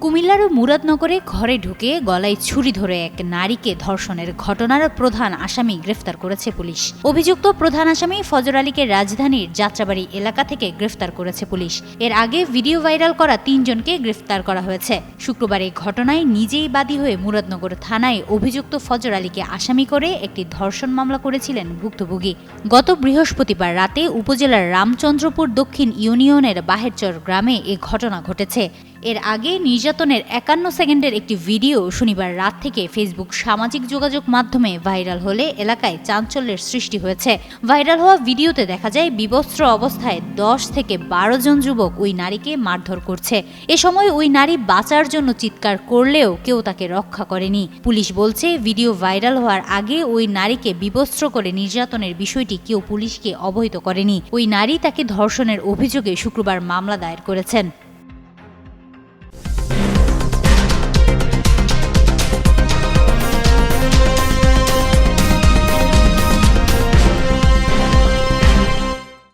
কুমিল্লার মুরাদনগরে ঘরে ঢুকে গলায় ছুরি ধরে এক নারীকে ধর্ষণের ঘটনার প্রধান আসামি গ্রেফতার করেছে পুলিশ। অভিযুক্ত প্রধান আসামি ফজর আলীকে রাজধানীর যাত্রাবাড়ি এলাকা থেকে গ্রেফতার করেছে পুলিশ। এর আগে ভিডিও ভাইরাল করা তিনজনকে গ্রেফতার করা হয়েছে। শুক্রবার এই ঘটনায় নিজেই বাদী হয়ে মুরাদনগর থানায় অভিযুক্ত ফজর আলীকে আসামি করে একটি ধর্ষণ মামলা করেছিলেন ভুক্তভোগী। গত বৃহস্পতিবার রাতে উপজেলার রামচন্দ্রপুর দক্ষিণ ইউনিয়নের বাহেরচর গ্রামে এ ঘটনা ঘটেছে। এর আগে নির্যাতনের একান্ন সেকেন্ডের একটি ভিডিও শনিবার রাত থেকে ফেসবুক সামাজিক যোগাযোগ মাধ্যমে ভাইরাল হলে এলাকায় চাঞ্চল্যের সৃষ্টি হয়েছে। ভাইরাল হওয়া ভিডিওতে দেখা যায়, বিবস্ত্র অবস্থায় দশ থেকে বারো জন যুবক ওই নারীকে মারধর করছে। এ সময় ওই নারী বাঁচার জন্য চিৎকার করলেও কেউ তাকে রক্ষা করেনি। পুলিশ বলছে, ভিডিও ভাইরাল হওয়ার আগে ওই নারীকে বিবস্ত্র করে নির্যাতনের বিষয়টি কেউ পুলিশকে অবহিত করেনি। ওই নারী তাকে ধর্ষণের অভিযোগে শুক্রবার মামলা দায়ের করেছেন।